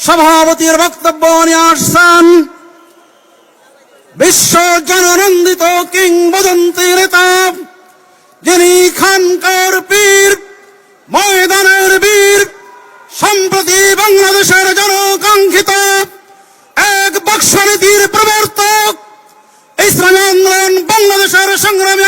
সভাপতির বক্তব্য নিয়ে আসছেন বিশ্ব জনানন্দিত কিংবদন্তি নেতা যিনি খানকার পীর, ময়দানের বীর, সম্প্রতি বাংলাদেশের জনকাঙ্ক্ষিত এক বক্সনীতির প্রবর্তক, ইসলামী আন্দোলন বাংলাদেশের সংগ্রামী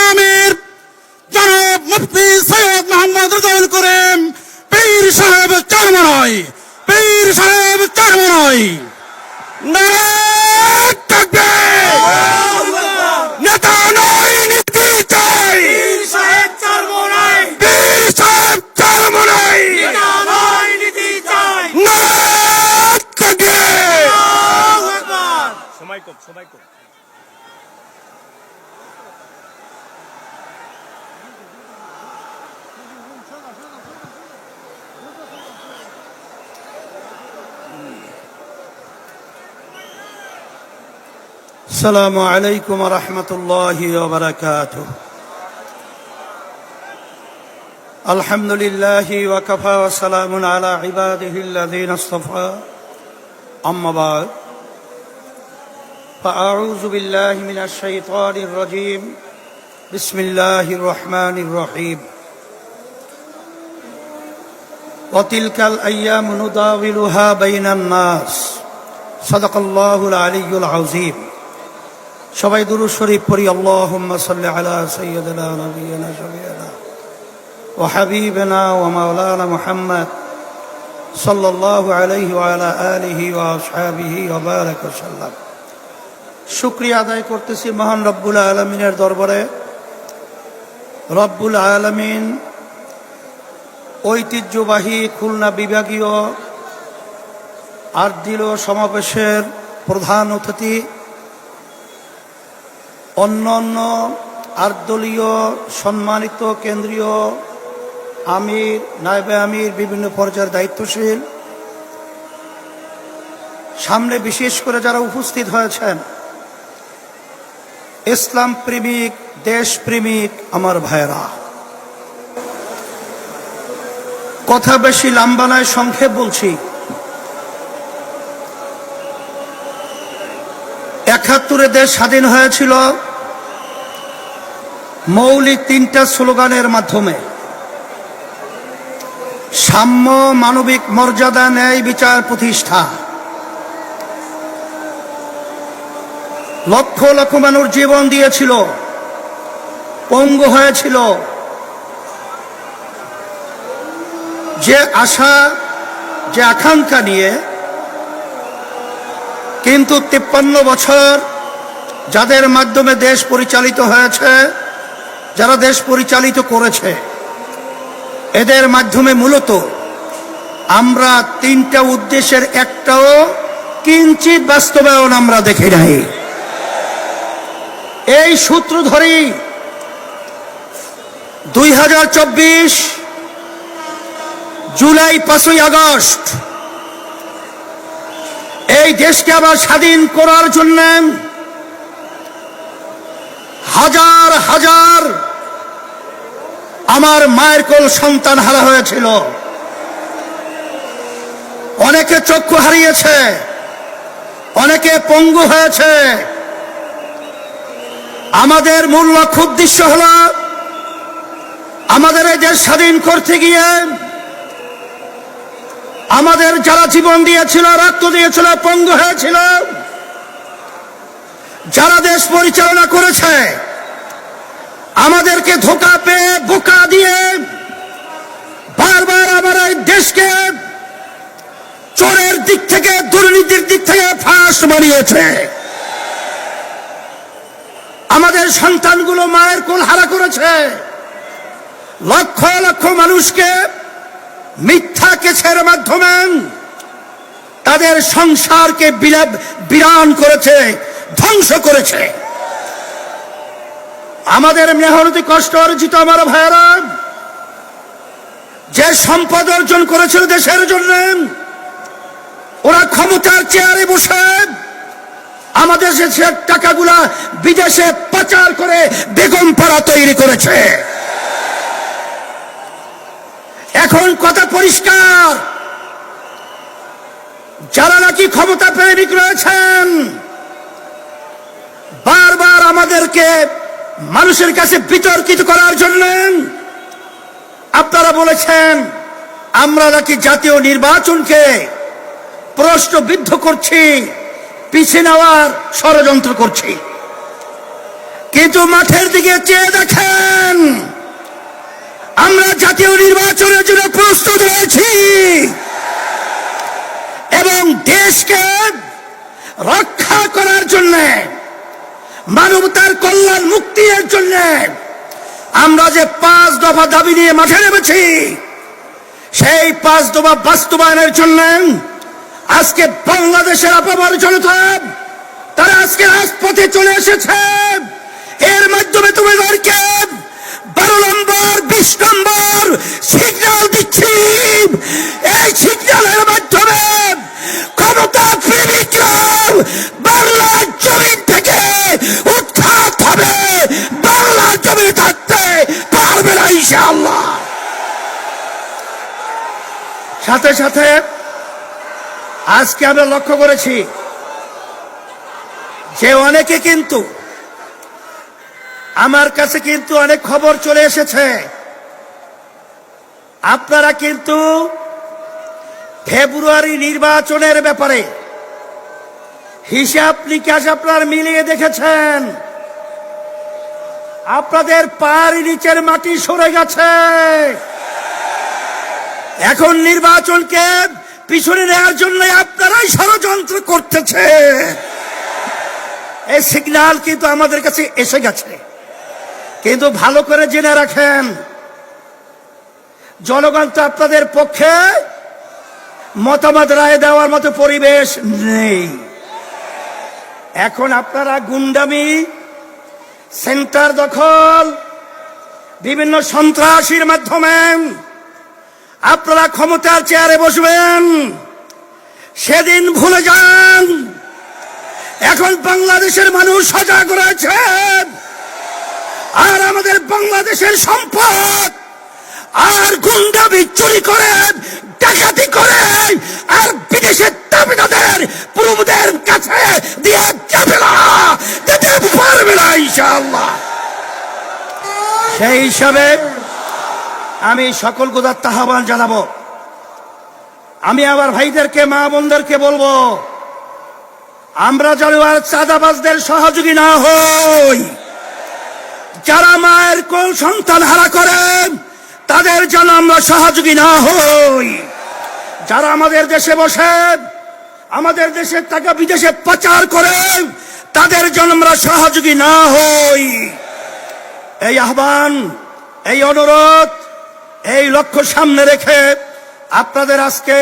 السلام عليكم ورحمة الله وبركاته. الحمد لله وكفى وسلام على عباده الذين اصطفى. أما بعد فأعوذ بالله من الشيطان الرجيم. بسم الله الرحمن الرحيم. وتلك الأيام نداولها بين الناس. صدق الله العلي العظيم. সবাই দুরু শরীফ পড়ি, আল্লাহুম্মা সাল্লি আলাইহি আলিহি ওয়া সাল্লাম। শুকরিয়া আদায় করতেছি মহান রব্বুল আলামিনের দরবারে। রব্বুল আলামিন ঐতিহ্যবাহী খুলনা বিভাগীয় আর আর্দিল সমাবেশের প্রধান অতিথি অন্য অন্য আর্দলীয় সম্মানিত কেন্দ্রীয় আমির, নায়বে আমির, বিভিন্ন পর্যায়ের দায়িত্বশীল। সামনে বিশেষ করে যারা উপস্থিত হয়েছেন, ইসলাম প্রেমিক, দেশ প্রেমিক আমার ভাইয়েরা। কথা বেশি লাম্বানায় সংক্ষেপ বলছি। একাত্তরে দেশ স্বাধীন হয়েছিল। মৌলিক তিনটা স্লোগানের মাধ্যমে। সাম্য মানবিক মর্যাদা ন্যায় বিচার প্রতিষ্ঠা। লক্ষ লক্ষ মানুষ জীবন দিয়েছিল। পঙ্গু হয়েছিল। যে আশা, যে আকাঙ্ক্ষা নিয়ে কিন্তু তিপ্পান্ন বছর যাদের মাধ্যমে দেশ পরিচালিত হয়েছে, যারা দেশ পরিচালিত করেছে, এদের মাধ্যমে মূলত আমরা তিনটা উদ্দেশ্যের একটাও কিঞ্চিত বাস্তবায়ন আমরা দেখি নাই। এই সূত্র ধরেই দুই হাজার চব্বিশ জুলাই পাঁচই আগস্ট এই দেশকে আবার স্বাধীন করার জন্য হাজার হাজার আমার মায়ের কোল সন্তান হারা হয়েছিল। অনেকে চক্ষু হারিয়েছে, অনেকে পঙ্গু হয়েছে। আমাদের মূল লক্ষ্য উদ্দেশ্য হল আমাদের এই দেশ স্বাধীন করতে গিয়ে আমাদের যারা জীবন দিয়েছিল, রক্ত দিয়েছিল, পঙ্গু হয়েছিল, যারা দেশ পরিচালনা করেছে, আমাদেরকে ধোকা পেয়ে, বোকা দিয়ে বারবার আমার এই দেশকে চোরের দিক থেকে, দুর্নীতির দিক থেকে ফাঁস বানিয়েছে। আমাদের সন্তানগুলো মায়ের কোল হারা করেছে। লক্ষ লক্ষ মানুষকে মিথ্যা কেছের মাধ্যমে তাদের সংসারকে বিরান করেছে, ধ্বংস করেছে। আমাদের মেহনতি কষ্ট অর্জিত আমার ভাইয়েরা, যে সম্পদ অর্জন করেছিল দেশের জন্য, ওরা ক্ষমতার চেয়ারে বসে আমাদের টাকাগুলা বিদেশে পাচার করে বেগম পাড়া তৈরি করেছে। এখন কথা পরিষ্কার। যারা নাকি ক্ষমতা প্রেমিক রয়েছেন, বারবার আমাদেরকে মানুষের কাছে বিতর্কিত করার জন্য আপনারা বলেছেন, আমরা নাকি জাতীয় নির্বাচনকে প্রশ্নবিদ্ধ করছি পিছিয়ে নেওয়ার ষড়যন্ত্র করছি। কিন্তু মাঠের দিকে চেয়ে দেখেন আমরা জাতীয় নির্বাচনের জন্য প্রস্তুত রয়েছি। এবং দেশকে রক্ষা করার জন্য, মানবতার কল্যাণ মুক্তির জন্য আমরা যে পাঁচ দফা দাবি নিয়ে মাঠে নেমেছি, সেই পাঁচ দফা বাস্তবায়নের জন্য আজকে বাংলাদেশের আপামার জনতা, তারা আজকে রাজপথে চলে এসেছে। এর মাধ্যমে তুমি তোমাদেরকে বারো নম্বর বিশ নম্বর সিগন্যাল দিচ্ছি। এই সিগন্যালের মাধ্যমে ক্ষমতা প্রেমিকরা বাংলার জমিন থেকে উৎখাত হবে। বাংলার জমি থাকতে পারবে না ইনশাআল্লাহ। সাথে সাথে আজকে আমরা লক্ষ্য করেছি যে অনেকে কিন্তু আমার কাছে কিন্তু অনেক খবর চলে এসেছে। আপনারা কিন্তু ফেব্রুয়ারি নির্বাচনের ব্যাপারে হিসাব নিকাশ আপনার মিলিয়ে দেখেছেন। আপনাদের পার নিচের মাটি সরে গেছে। এখন নির্বাচনকে পিছনে নেওয়ার জন্য আপনারাই ষড়যন্ত্র করতেছে। এই সিগনাল কিন্তু আমাদের কাছে এসে গেছে। কিন্তু ভালো করে জেনে রাখেন। জনগণ তো আপনাদের পক্ষে মতামত রায় দেওয়ার মতো পরিবেশ নেই। এখন আপনারা গুন্ডামি, সেন্টার দখল, বিভিন্ন সন্ত্রাসীর মাধ্যমে আপনারা ক্ষমতার চেয়ারে বসবেন। সেদিন ভুলে যান। এখন বাংলাদেশের মানুষ সজাগ রয়েছে। আর আমাদের বাংলাদেশের সম্পদ। আর গুন্ডামি চুরি করে, ডাকাতি করে, আর বিদেশের দাবিদাদের প্রভুদের কাছে দিয়ে যাবে না পারবে না ইনশাআল্লাহ। সেই হিসাবে আমি সকল গোদার আহ্বান জানাব। আমি আবার ভাইদেরকে, মা বোনদেরকে বলব, আমরা যেন আর চাঁদাবাজদের সহযোগী না হই। যারা মায়ের কোন সন্তান হারা করেন তাদের যেন আমরা সহযোগী না হই। যারা আমাদের দেশে বসে, আমাদের দেশের টাকা বিদেশে পাচার করে, তাদের জন্য আমরা সহযোগী না হই। এই আহ্বান, এই অনুরোধ, এই লক্ষ্য সামনে রেখে আপনাদের আজকে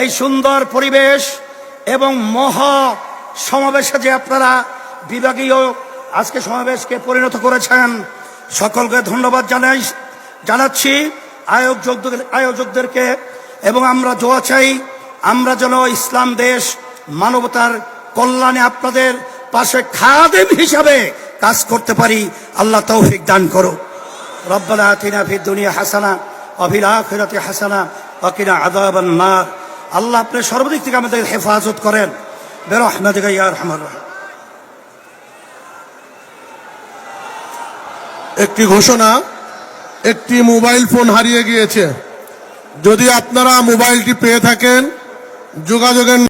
এই সুন্দর পরিবেশ এবং মহা সমাবেশে যে আপনারা বিভাগীয় আজকে সমাবেশকে পরিণত করেছেন। সকলকে ধন্যবাদ জানাই জানাচ্ছি। আয়োজক আয়োজকদেরকে এবং আমরা জোয়া চাই, আমরা যেন ইসলাম দেশ মানবতার কল্যাণে আপনাদের পাশে খাদেম হিসাবে কাজ করতে পারি। আল্লাহ তৌফিক দান করো রব্বানা আতিনা ফি দুনিয়া হাসানা অভিল আখিরাতি হাসানা অকিনা আদাবান নার। আল্লাহ আপনি সর্বদিক থেকে আমাদের হেফাজত করেন। বেরহমাদ ইয়া রহমান রহিম। একটি ঘোষণা একটি মোবাইল ফোন হারিয়ে গিয়েছে। যদি আপনারা মোবাইলটি পেয়ে থাকেন যোগাযোগের